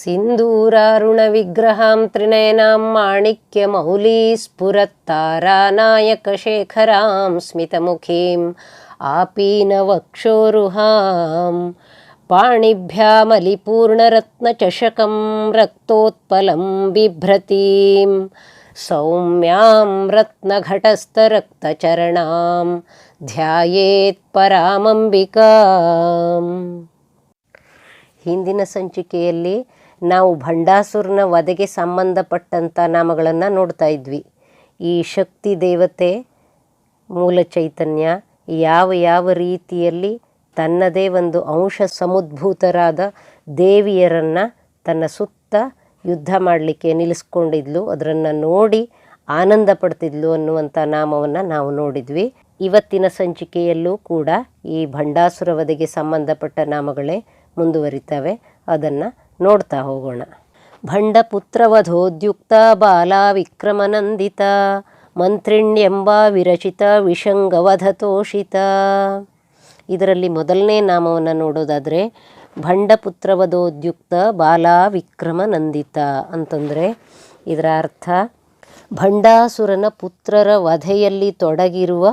सिन्दूरारुणविग्रहां त्रिनयनां माणिक्यमौलीस्फुरत्तारानायकशेखरां स्मितमुखीम् आपीनवक्षोरुहां पाणिभ्यामलिपूर्णरत्नचषकं रक्तोत्पलं बिभ्रतीं सौम्यां रत्नघटस्थरक्तचरणां ಧ್ಯಾಯೇತ್ ಪರಾಮಂಬಿಕಾಂ ಹಿಂದಿನ ಸಂಚಿಕೆಯಲ್ಲಿ ನಾವು ಭಂಡಾಸುರನ ವಧೆಗೆ ಸಂಬಂಧಪಟ್ಟಂಥ ನಾಮಗಳನ್ನು ನೋಡ್ತಾ ಇದ್ವಿ. ಈ ಶಕ್ತಿ ದೇವತೆ ಮೂಲ ಚೈತನ್ಯ ಯಾವ ಯಾವ ರೀತಿಯಲ್ಲಿ ತನ್ನದೇ ಒಂದು ಅಂಶ ಸಮುದ್ಭೂತರಾದ ದೇವಿಯರನ್ನು ತನ್ನ ಸುತ್ತ ಯುದ್ಧ ಮಾಡಲಿಕ್ಕೆ ನಿಲ್ಲಿಸ್ಕೊಂಡಿದ್ಲು, ಅದರನ್ನು ನೋಡಿ ಆನಂದ ಪಡ್ತಿದ್ಲು ಅನ್ನುವಂಥ ನಾಮವನ್ನು ನಾವು ನೋಡಿದ್ವಿ. ಇವತ್ತಿನ ಸಂಚಿಕೆಯಲ್ಲೂ ಕೂಡ ಈ ಭಂಡಾಸುರ ವಧೆಗೆ ಸಂಬಂಧಪಟ್ಟ ನಾಮಗಳೇ ಮುಂದುವರಿತವೆ. ಅದನ್ನು ನೋಡ್ತಾ ಹೋಗೋಣ. ಭಂಡಪುತ್ರವಧೋದ್ಯುಕ್ತ ಬಾಲಾ ವಿಕ್ರಮನಂದಿತ ಮಂತ್ರಿಣ್ಯಂಬ ವಿರಚಿತ ವಿಷಂಗವಧತೋಷಿತ. ಇದರಲ್ಲಿ ಮೊದಲನೇ ನಾಮವನ್ನು ನೋಡೋದಾದರೆ, ಭಂಡಪುತ್ರವಧೋದ್ಯುಕ್ತ ಬಾಲಾ ವಿಕ್ರಮ ನಂದಿತ ಅಂತಂದರೆ, ಇದರ ಅರ್ಥ, ಭಂಡಾಸುರನ ಪುತ್ರರ ವಧೆಯಲ್ಲಿ ತೊಡಗಿರುವ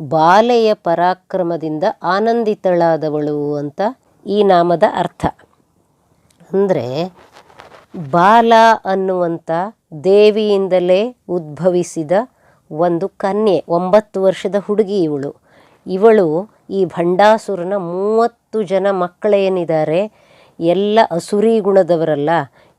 ಬಾಲೆಯ ಪರಾಕ್ರಮದಿಂದ ಆನಂದಿತಳಾದವಳು ಅಂತ ಈ ನಾಮದ ಅರ್ಥ. ಅಂದರೆ ಬಾಲ ಅನ್ನುವಂಥ ದೇವಿಯಿಂದಲೇ ಉದ್ಭವಿಸಿದ ಒಂದು ಕನ್ಯೆ, ಒಂಬತ್ತು ವರ್ಷದ ಹುಡುಗಿ ಇವಳು. ಇವಳು ಈ ಭಂಡಾಸುರನ ಮೂವತ್ತು ಜನ ಮಕ್ಕಳೇನಿದ್ದಾರೆ ಎಲ್ಲ ಅಸುರಿ ಗುಣದವರಲ್ಲ.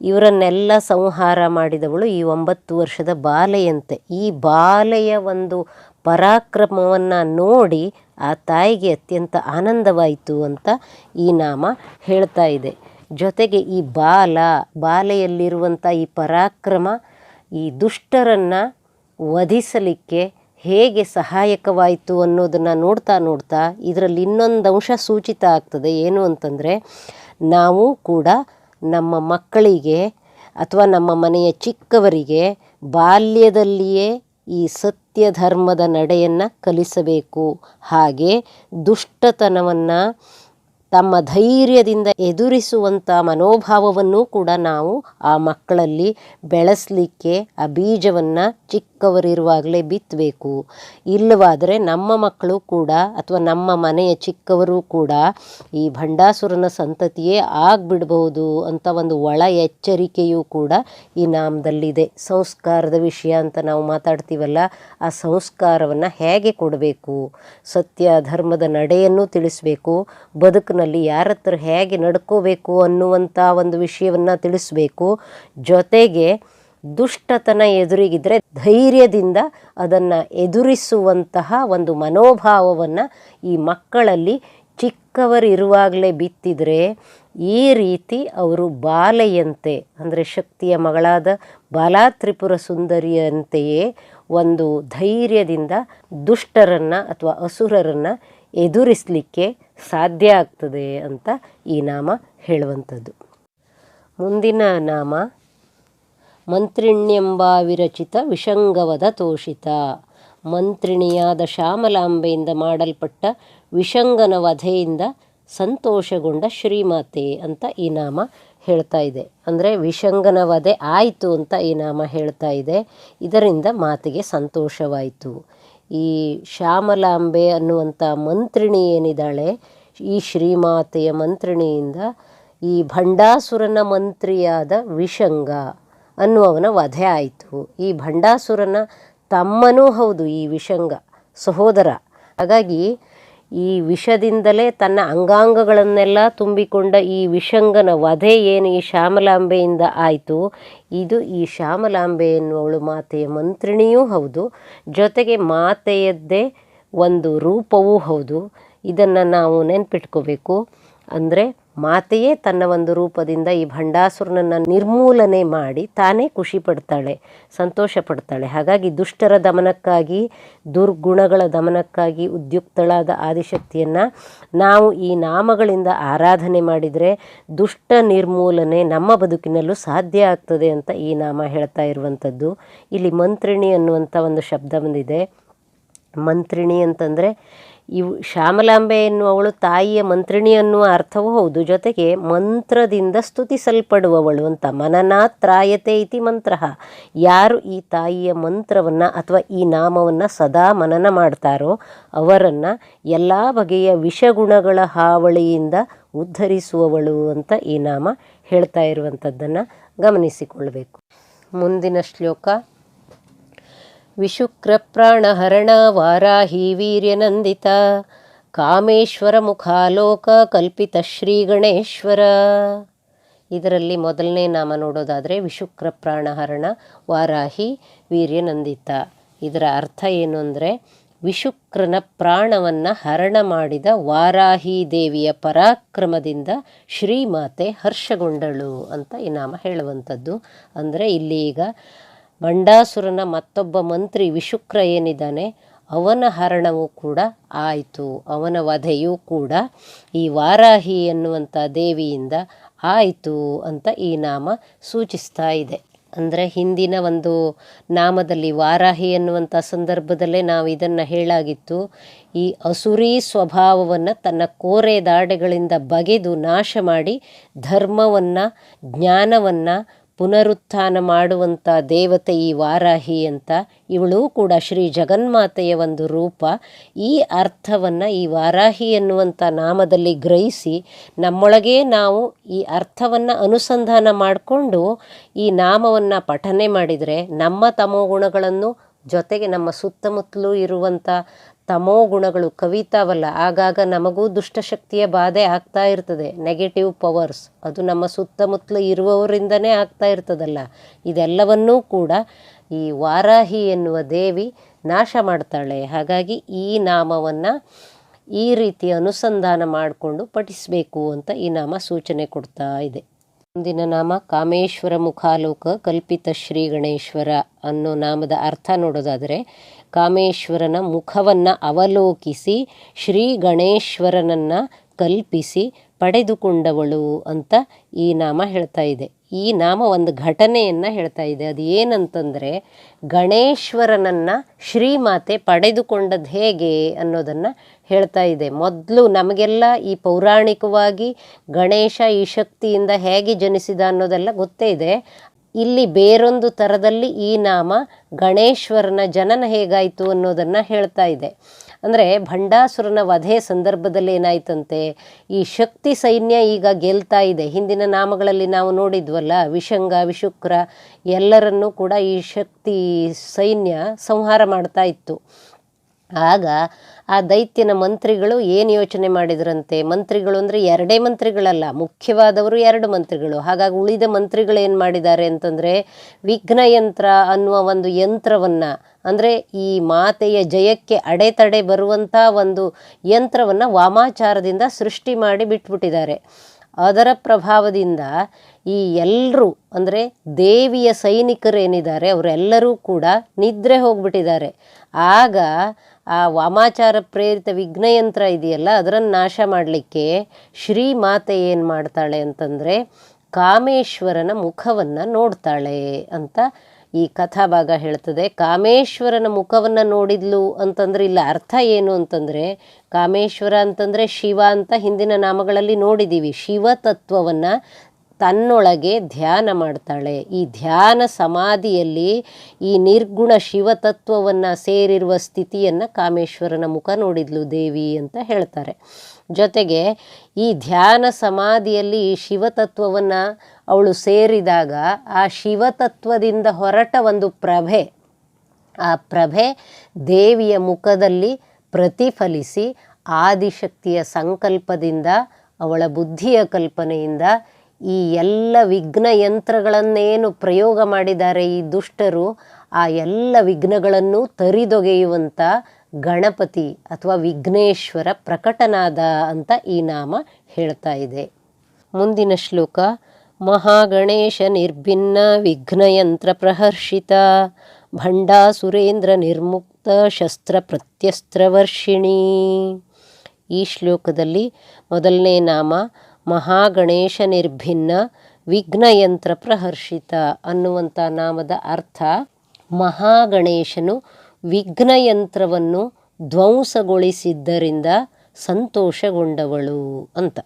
ಇವರನ್ನೆಲ್ಲ ಸಂಹಾರ ಮಾಡಿದವಳು ಈ ಒಂಬತ್ತು ವರ್ಷದ ಬಾಲೆಯಂತೆ. ಈ ಬಾಲೆಯ ಒಂದು ಪರಾಕ್ರಮವನ್ನು ನೋಡಿ ಆ ತಾಯಿಗೆ ಅತ್ಯಂತ ಆನಂದವಾಯಿತು ಅಂತ ಈ ನಾಮ ಹೇಳ್ತಾ ಇದೆ. ಜೊತೆಗೆ ಈ ಬಾಲ ಬಾಲೆಯಲ್ಲಿರುವಂಥ ಈ ಪರಾಕ್ರಮ, ಈ ದುಷ್ಟರನ್ನು ವಧಿಸಲಿಕ್ಕೆ ಹೇಗೆ ಸಹಾಯಕವಾಯಿತು ಅನ್ನೋದನ್ನು ನೋಡ್ತಾ ನೋಡ್ತಾ ಇದರಲ್ಲಿ ಇನ್ನೊಂದು ಅಂಶ ಸೂಚಿತ ಆಗ್ತದೆ. ಏನು ಅಂತಂದರೆ, ನಾವು ಕೂಡ ನಮ್ಮ ಮಕ್ಕಳಿಗೆ ಅಥವಾ ನಮ್ಮ ಮನೆಯ ಚಿಕ್ಕವರಿಗೆ ಬಾಲ್ಯದಲ್ಲಿಯೇ ಈ ಸತ್ಯ ಧರ್ಮದ ನಡೆಯನ್ನು ಕಲಿಸಬೇಕು. ಹಾಗೆ ದುಷ್ಟತನವನ್ನು ತಮ್ಮ ಧೈರ್ಯದಿಂದ ಎದುರಿಸುವಂಥ ಮನೋಭಾವವನ್ನು ಕೂಡ ನಾವು ಆ ಮಕ್ಕಳಲ್ಲಿ ಬೆಳೆಸಲಿಕ್ಕೆ ಆ ಬೀಜವನ್ನು ಚಿಕ್ಕವರಿರುವಾಗಲೇ ಬಿತ್ತಬೇಕು ಇಲ್ಲವಾದರೆ ನಮ್ಮ ಮಕ್ಕಳು ಕೂಡ ಅಥವಾ ನಮ್ಮ ಮನೆಯ ಚಿಕ್ಕವರು ಕೂಡ ಈ ಭಂಡಾಸುರನ ಸಂತತಿಯೇ ಆಗ್ಬಿಡ್ಬಹುದು ಅಂತ ಒಂದು ಒಳ ಎಚ್ಚರಿಕೆಯೂ ಕೂಡ ಈ ನಾಮದಲ್ಲಿದೆ. ಸಂಸ್ಕಾರದ ವಿಷಯ ಅಂತ ನಾವು ಮಾತಾಡ್ತೀವಲ್ಲ, ಆ ಸಂಸ್ಕಾರವನ್ನು ಹೇಗೆ ಕೊಡಬೇಕು? ಸತ್ಯ ಧರ್ಮದ ನಡೆಯನ್ನು ತಿಳಿಸಬೇಕು ಬದುಕಿನಲ್ಲಿ ಯಾರ ಹತ್ರ ಹೇಗೆ ನಡ್ಕೋಬೇಕು ಅನ್ನುವಂಥ ಒಂದು ವಿಷಯವನ್ನು ತಿಳಿಸಬೇಕು. ಜೊತೆಗೆ ದುಷ್ಟತನ ಎದುರಿಗಿದ್ರೆ ಧೈರ್ಯದಿಂದ ಅದನ್ನು ಎದುರಿಸುವಂತಹ ಒಂದು ಮನೋಭಾವವನ್ನು ಈ ಮಕ್ಕಳಲ್ಲಿ ಚಿಕ್ಕವರಿರುವಾಗಲೇ ಬಿತ್ತಿದರೆ ಈ ರೀತಿ ಅವರು ಬಾಲೆಯಂತೆ, ಅಂದರೆ ಶಕ್ತಿಯ ಮಗಳಾದ ಬಾಲಾತ್ರಿಪುರ ಸುಂದರಿಯಂತೆಯೇ ಒಂದು ಧೈರ್ಯದಿಂದ ದುಷ್ಟರನ್ನು ಅಥವಾ ಅಸುರರನ್ನು ಎದುರಿಸಲಿಕ್ಕೆ ಸಾಧ್ಯ ಆಗ್ತದೆ ಅಂತ ಈ ನಾಮ ಹೇಳುವಂಥದ್ದು. ಮುಂದಿನ ನಾಮ ಮಂತ್ರಿಣ್ಯಂಬ ವಿರಚಿತ ವಿಷಂಗವದ ತೋಷಿತ. ಮಂತ್ರಿಣಿಯಾದ ಶ್ಯಾಮಲಾಂಬೆಯಿಂದ ಮಾಡಲ್ಪಟ್ಟ ವಿಷಂಗನ ವಧೆಯಿಂದ ಸಂತೋಷಗೊಂಡ ಶ್ರೀಮಾತೆ ಅಂತ ಈ ನಾಮ ಹೇಳ್ತಾ ಇದೆ. ಅಂದರೆ ವಿಷಂಗನ ವಧೆ ಆಯಿತು ಅಂತ ಈ ನಾಮ ಹೇಳ್ತಾ ಇದೆ. ಇದರಿಂದ ಮಾತಿಗೆ ಸಂತೋಷವಾಯಿತು. ಈ ಶ್ಯಾಮಲಾಂಬೆ ಅನ್ನುವಂಥ ಮಂತ್ರಿಣಿ ಏನಿದ್ದಾಳೆ, ಈ ಶ್ರೀಮಾತೆಯ ಮಂತ್ರಿಣಿಯಿಂದ ಈ ಭಂಡಾಸುರನ ಮಂತ್ರಿಯಾದ ವಿಷಂಗ ಅನ್ನುವವನ ವಧೆ ಆಯಿತು. ಈ ಭಂಡಾಸುರನ ತಮ್ಮನೂ ಹೌದು ಈ ವಿಷಂಗ ಸಹೋದರ. ಹಾಗಾಗಿ ಈ ವಿಷದಿಂದಲೇ ತನ್ನ ಅಂಗಾಂಗಗಳನ್ನೆಲ್ಲ ತುಂಬಿಕೊಂಡ ಈ ವಿಷಂಗನ ವಧೆ ಏನು ಈ ಶ್ಯಾಮಲಾಂಬೆಯಿಂದ ಆಯಿತು? ಇದು ಈ ಶ್ಯಾಮಲಾಂಬೆ ಎನ್ನುವಳು ಮಾತೆಯ ಮಂತ್ರಿಣಿಯೂ ಹೌದು. ಜೊತೆಗೆ ಮಾತೆಯದ್ದೇ ಒಂದು ರೂಪವೂ ಹೌದು. ಇದನ್ನು ನಾವು ನೆನ್ಪಿಟ್ಕೋಬೇಕು. ಅಂದರೆ ಮಾತೆಯೇ ತನ್ನ ಒಂದು ರೂಪದಿಂದ ಈ ಭಂಡಾಸುರನನ್ನು ನಿರ್ಮೂಲನೆ ಮಾಡಿ ತಾನೇ ಖುಷಿ ಪಡ್ತಾಳೆ, ಸಂತೋಷ ಪಡ್ತಾಳೆ. ಹಾಗಾಗಿ ದುಷ್ಟರ ದಮನಕ್ಕಾಗಿ, ದುರ್ಗುಣಗಳ ದಮನಕ್ಕಾಗಿ ಉದ್ಯುಕ್ತಳಾದ ಆದಿಶಕ್ತಿಯನ್ನು ನಾವು ಈ ನಾಮಗಳಿಂದ ಆರಾಧನೆ ಮಾಡಿದರೆ ದುಷ್ಟ ನಿರ್ಮೂಲನೆ ನಮ್ಮ ಬದುಕಿನಲ್ಲೂ ಸಾಧ್ಯ ಆಗ್ತದೆ ಅಂತ ಈ ನಾಮ ಹೇಳ್ತಾ ಇರುವಂಥದ್ದು. ಇಲ್ಲಿ ಮಂತ್ರಿಣಿ ಅನ್ನುವಂಥ ಒಂದು ಶಬ್ದ ಬಂದಿದೆ. ಮಂತ್ರಿಣಿ ಅಂತಂದರೆ ಇವು ಶ್ಯಾಮಲಾಂಬೆ ಎನ್ನುವವಳು ತಾಯಿಯ ಮಂತ್ರಿಣಿ ಅನ್ನುವ ಅರ್ಥವೂ ಹೌದು. ಜೊತೆಗೆ ಮಂತ್ರದಿಂದ ಸ್ತುತಿಸಲ್ಪಡುವವಳು ಅಂತ ಮನನಾತ್ರಾಯತೆ ಇತಿ ಮಂತ್ರ. ಯಾರು ಈ ತಾಯಿಯ ಮಂತ್ರವನ್ನು ಅಥವಾ ಈ ನಾಮವನ್ನು ಸದಾ ಮನನ ಮಾಡ್ತಾರೋ ಅವರನ್ನು ಎಲ್ಲ ಬಗೆಯ ವಿಷಗುಣಗಳ ಹಾವಳಿಯಿಂದ ಉದ್ಧರಿಸುವವಳು ಅಂತ ಈ ನಾಮ ಹೇಳ್ತಾ ಇರುವಂಥದ್ದನ್ನು ಗಮನಿಸಿಕೊಳ್ಬೇಕು. ಮುಂದಿನ ಶ್ಲೋಕ ವಿಶುಕ್ರಪ್ರಾಣಹರಣ ವಾರಾಹಿ ವೀರ್ಯನಂದಿತ ಕಾಮೇಶ್ವರ ಮುಖಾಲೋಕ ಕಲ್ಪಿತ ಶ್ರೀ ಗಣೇಶ್ವರ ಇದರಲ್ಲಿ ಮೊದಲನೇ ನಾಮ ನೋಡೋದಾದರೆ ವಿಶುಕ್ರ ಪ್ರಾಣಹರಣ ವಾರಾಹಿ ವೀರ್ಯನಂದಿತ ಇದರ ಅರ್ಥ ಏನು ಅಂದರೆ, ವಿಶುಕ್ರನ ಪ್ರಾಣವನ್ನು ಹರಣ ಮಾಡಿದ ವಾರಾಹಿ ದೇವಿಯ ಪರಾಕ್ರಮದಿಂದ ಶ್ರೀಮಾತೆ ಹರ್ಷಗೊಂಡಳು ಅಂತ ಈ ನಾಮ ಹೇಳುವಂಥದ್ದು. ಅಂದರೆ ಇಲ್ಲಿ ಈಗ ಬಂಡಾಸುರನ ಮತ್ತೊಬ್ಬ ಮಂತ್ರಿ ವಿಶುಕ್ರ ಏನಿದ್ದಾನೆ, ಅವನ ಹರಣವೂ ಕೂಡ ಆಯಿತು, ಅವನ ವಧೆಯೂ ಕೂಡ ಈ ವಾರಾಹಿ ಎನ್ನುವಂಥ ದೇವಿಯಿಂದ ಆಯಿತು ಅಂತ ಈ ನಾಮ ಸೂಚಿಸ್ತಾ ಇದೆ. ಅಂದರೆ ಹಿಂದಿನ ಒಂದು ನಾಮದಲ್ಲಿ ವಾರಾಹಿ ಎನ್ನುವಂಥ ಸಂದರ್ಭದಲ್ಲೇ ನಾವು ಇದನ್ನು ಹೇಳಾಗಿತ್ತು, ಈ ಅಸುರಿ ಸ್ವಭಾವವನ್ನು ತನ್ನ ಕೋರೆ ದಾಡೆಗಳಿಂದ ಬಗೆದು ನಾಶ ಮಾಡಿ ಧರ್ಮವನ್ನು, ಜ್ಞಾನವನ್ನು ಪುನರುತ್ಥಾನ ಮಾಡುವಂಥ ದೇವತೆ ಈ ವಾರಾಹಿ ಅಂತ. ಇವಳು ಕೂಡ ಶ್ರೀ ಜಗನ್ಮಾತೆಯ ಒಂದು ರೂಪ. ಈ ಅರ್ಥವನ್ನು ಈ ವಾರಾಹಿ ಎನ್ನುವಂಥ ನಾಮದಲ್ಲಿ ಗ್ರಹಿಸಿ ನಮ್ಮೊಳಗೇ ನಾವು ಈ ಅರ್ಥವನ್ನು ಅನುಸಂಧಾನ ಮಾಡಿಕೊಂಡು ಈ ನಾಮವನ್ನು ಪಠನೆ ಮಾಡಿದರೆ ನಮ್ಮ ತಮೋ ಗುಣಗಳನ್ನು ಜೊತೆಗೆ ನಮ್ಮ ಸುತ್ತಮುತ್ತಲೂ ಇರುವಂಥ ತಮೋ ಗುಣಗಳು ಕವಿತಾವಲ್ಲ, ಆಗಾಗ ನಮಗೂ ದುಷ್ಟಶಕ್ತಿಯ ಬಾಧೆ ಆಗ್ತಾ ಇರ್ತದೆ. ನೆಗೆಟಿವ್ ಪವರ್ಸ್ ಅದು ನಮ್ಮ ಸುತ್ತಮುತ್ತಲು ಇರುವವರಿಂದನೇ ಆಗ್ತಾ ಇರ್ತದಲ್ಲ. ಇದೆಲ್ಲವನ್ನೂ ಕೂಡ ಈ ವಾರಾಹಿ ಎನ್ನುವ ದೇವಿ ನಾಶ ಮಾಡ್ತಾಳೆ. ಹಾಗಾಗಿ ಈ ನಾಮವನ್ನು ಈ ರೀತಿ ಅನುಸಂಧಾನ ಮಾಡಿಕೊಂಡು ಪಠಿಸಬೇಕು ಅಂತ ಈ ನಾಮ ಸೂಚನೆ ಕೊಡ್ತಾ ಇದೆ. ಮುಂದಿನ ನಾಮ ಕಾಮೇಶ್ವರ ಮುಖಾಲೋಕ ಕಲ್ಪಿತ ಶ್ರೀ ಗಣೇಶ್ವರ ಅನ್ನೋ ನಾಮದ ಅರ್ಥ ನೋಡೋದಾದರೆ ಕಾಮೇಶ್ವರನ ಮುಖವನ್ನು ಅವಲೋಕಿಸಿ ಶ್ರೀ ಗಣೇಶ್ವರನನ್ನು ಕಲ್ಪಿಸಿ ಪಡೆದುಕೊಂಡವಳು ಅಂತ ಈ ನಾಮ ಹೇಳ್ತಾ ಇದೆ. ಈ ನಾಮ ಒಂದು ಘಟನೆಯನ್ನು ಹೇಳ್ತಾ ಇದೆ. ಅದು ಏನಂತಂದರೆ ಗಣೇಶ್ವರನನ್ನು ಶ್ರೀಮಾತೆ ಪಡೆದುಕೊಂಡದ್ದು ಹೇಗೆ ಅನ್ನೋದನ್ನು ಹೇಳ್ತಾ ಇದೆ. ಮೊದಲು ನಮಗೆಲ್ಲ ಈ ಪೌರಾಣಿಕವಾಗಿ ಗಣೇಶ ಈ ಶಕ್ತಿಯಿಂದ ಹೇಗೆ ಜನಿಸಿದ ಅನ್ನೋದೆಲ್ಲ ಗೊತ್ತೇ ಇದೆ. ಇಲ್ಲಿ ಬೇರೊಂದು ಥರದಲ್ಲಿ ಈ ನಾಮ ಗಣೇಶ್ವರನ ಜನನ ಹೇಗಾಯಿತು ಅನ್ನೋದನ್ನು ಹೇಳ್ತಾ ಇದೆ. ಅಂದರೆ ಭಂಡಾಸುರನ ವಧೆ ಸಂದರ್ಭದಲ್ಲಿ ಏನಾಯ್ತಂತೆ, ಈ ಶಕ್ತಿ ಸೈನ್ಯ ಈಗ ಗೆಲ್ತಾ ಇದೆ. ಹಿಂದಿನ ನಾಮಗಳಲ್ಲಿ ನಾವು ನೋಡಿದ್ವಲ್ಲ, ವಿಷಂಗ, ವಿಶುಕ್ರ ಎಲ್ಲರನ್ನೂ ಕೂಡ ಈ ಶಕ್ತಿ ಸೈನ್ಯ ಸಂಹಾರ ಮಾಡ್ತಾ ಇತ್ತು. ಆಗ ಆ ದೈತ್ಯನ ಮಂತ್ರಿಗಳು ಏನು ಯೋಚನೆ ಮಾಡಿದ್ರಂತೆ? ಮಂತ್ರಿಗಳು ಅಂದರೆ ಎರಡೇ ಮಂತ್ರಿಗಳಲ್ಲ, ಮುಖ್ಯವಾದವರು ಎರಡು ಮಂತ್ರಿಗಳು. ಹಾಗಾಗಿ ಉಳಿದ ಮಂತ್ರಿಗಳು ಏನು ಮಾಡಿದ್ದಾರೆ ಅಂತಂದರೆ ವಿಘ್ನಯಂತ್ರ ಅನ್ನುವ ಒಂದು ಯಂತ್ರವನ್ನು, ಅಂದರೆ ಈ ಮಾತೆಯ ಜಯಕ್ಕೆ ಅಡೆತಡೆ ಬರುವಂಥ ಒಂದು ಯಂತ್ರವನ್ನು ವಾಮಾಚಾರದಿಂದ ಸೃಷ್ಟಿ ಮಾಡಿ ಬಿಟ್ಬಿಟ್ಟಿದ್ದಾರೆ. ಅದರ ಪ್ರಭಾವದಿಂದ ಈ ಎಲ್ಲರೂ ಅಂದರೆ ದೇವಿಯ ಸೈನಿಕರೇನಿದ್ದಾರೆ ಅವರೆಲ್ಲರೂ ಕೂಡ ನಿದ್ರೆ ಹೋಗ್ಬಿಟ್ಟಿದ್ದಾರೆ. ಆಗ ಆ ವಾಮಾಚಾರ ಪ್ರೇರಿತ ವಿಘ್ನಯಂತ್ರ ಇದೆಯಲ್ಲ, ಅದರನ್ನು ನಾಶ ಮಾಡಲಿಕ್ಕೆ ಶ್ರೀ ಮಾತೆ ಏನು ಮಾಡ್ತಾಳೆ ಅಂತಂದರೆ ಕಾಮೇಶ್ವರನ ಮುಖವನ್ನು ನೋಡ್ತಾಳೆ ಅಂತ ಈ ಕಥಾಭಾಗ ಹೇಳ್ತದೆ. ಕಾಮೇಶ್ವರನ ಮುಖವನ್ನು ನೋಡಿದ್ಲು ಅಂತಂದ್ರೆ ಇಲ್ಲ, ಅರ್ಥ ಏನು ಅಂತಂದರೆ ಕಾಮೇಶ್ವರ ಅಂತಂದರೆ ಶಿವ ಅಂತ ಹಿಂದಿನ ನಾಮಗಳಲ್ಲಿ ನೋಡಿದ್ದೀವಿ ಶಿವ ತತ್ವವನ್ನು ತನ್ನೊಳಗೆ ಧ್ಯಾನ ಮಾಡ್ತಾಳೆ. ಈ ಧ್ಯಾನ ಸಮಾಧಿಯಲ್ಲಿ ಈ ನಿರ್ಗುಣ ಶಿವತತ್ವವನ್ನು ಸೇರಿರುವ ಸ್ಥಿತಿಯನ್ನು ಕಾಮೇಶ್ವರನ ಮುಖ ನೋಡಿದ್ಲು ದೇವಿ ಅಂತ ಹೇಳ್ತಾರೆ. ಜೊತೆಗೆ ಈ ಧ್ಯಾನ ಸಮಾಧಿಯಲ್ಲಿ ಈ ಶಿವತತ್ವವನ್ನು ಅವಳು ಸೇರಿದಾಗ ಆ ಶಿವತತ್ವದಿಂದ ಹೊರಟ ಒಂದು ಪ್ರಭೆ, ಆ ಪ್ರಭೆ ದೇವಿಯ ಮುಖದಲ್ಲಿ ಪ್ರತಿಫಲಿಸಿ ಆದಿಶಕ್ತಿಯ ಸಂಕಲ್ಪದಿಂದ ಅವಳ ಬುದ್ಧಿಯ ಕಲ್ಪನೆಯಿಂದ ಈ ಎಲ್ಲ ವಿಘ್ನ ಯಂತ್ರಗಳನ್ನೇನು ಪ್ರಯೋಗ ಮಾಡಿದ್ದಾರೆ ಈ ದುಷ್ಟರು, ಆ ಎಲ್ಲ ವಿಘ್ನಗಳನ್ನು ತರಿದೊಗೆಯುವಂಥ ಗಣಪತಿ ಅಥವಾ ವಿಘ್ನೇಶ್ವರ ಪ್ರಕಟನಾದ ಅಂತ ಈ ನಾಮ ಹೇಳ್ತಾ ಇದೆ. ಮುಂದಿನ ಶ್ಲೋಕ, ಮಹಾಗಣೇಶ ನಿರ್ಭಿನ್ನ ವಿಘ್ನಯಂತ್ರ ಪ್ರಹರ್ಷಿತ, ಭಂಡಾಸುರೇಂದ್ರ ನಿರ್ಮುಕ್ತ ಶಸ್ತ್ರ ಪ್ರತ್ಯಸ್ತ್ರವರ್ಷಿಣಿ ಈ ಶ್ಲೋಕದಲ್ಲಿ ಮೊದಲನೇ ನಾಮ ಮಹಾಗಣೇಶ ನಿರ್ಭಿನ್ನ ವಿಘ್ನಯಂತ್ರ ಪ್ರಹರ್ಷಿತ ಅನ್ನುವಂಥ ನಾಮದ ಅರ್ಥ ಮಹಾಗಣೇಶನು ವಿಘ್ನಯಂತ್ರವನ್ನು ಧ್ವಂಸಗೊಳಿಸಿದ್ದರಿಂದ ಸಂತೋಷಗೊಂಡವಳು ಅಂತ.